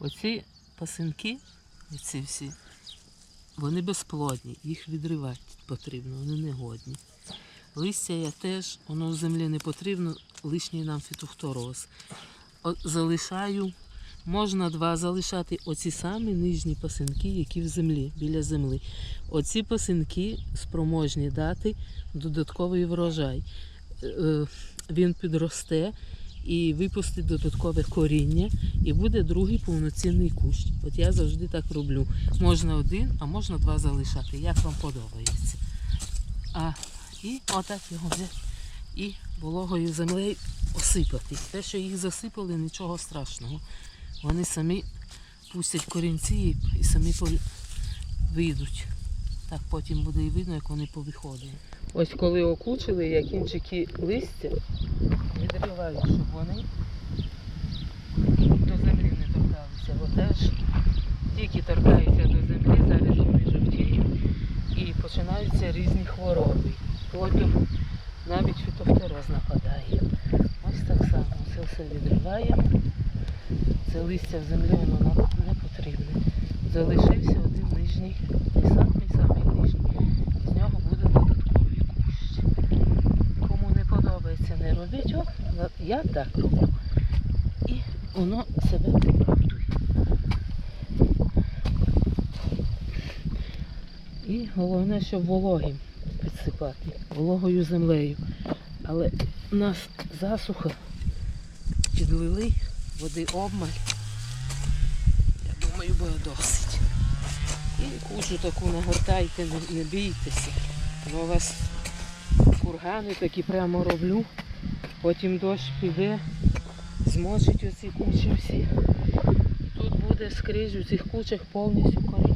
Оці пасинки, ці всі, вони безплодні, їх відривати потрібно, вони негодні. Листя я теж, воно в землі не потрібно, лишній нам фітофтороз. О- Залишаю, можна два залишати оці самі нижні пасинки, які в землі, біля землі. Оці пасинки спроможні дати додатковий врожай. Е, е, Він підросте і випустить додаткове коріння, і буде другий повноцінний кущ. От я завжди так роблю. Можна один, а можна два залишати, як вам подобається. А, і отак його взяти і вологою землею осипати. Те, що їх засипали, нічого страшного. Вони самі пустять корінці і, самі вийдуть. Так потім буде і видно, як вони повиходили. Ось коли окучили, я кінчики листя відриваю, щоб вони до землі не торкалися. Бо теж тільки торкаються до землі, зараз вони жовтіють і починаються різні хвороби. Потім навіть фітофтороз нападає. Ось так само. Це все відриваємо. Це листя в землі воно не потрібне. Залишився один нижній, не самий самий нижній. З нього буде додатковий кущ. Кому не О, я так роблю. І воно себе оправдує. І головне, щоб вологим підсипати, вологою землею. Але у нас засуха, підлили, води обмаль. Я думаю, буде досить. І кучу таку нагортайте, не, бійтеся. Бо у вас кургани такі прямо роблю. Потім дощ піде, змочить оці кучі всі. Тут буде скрізь у цих кучах повністю коріння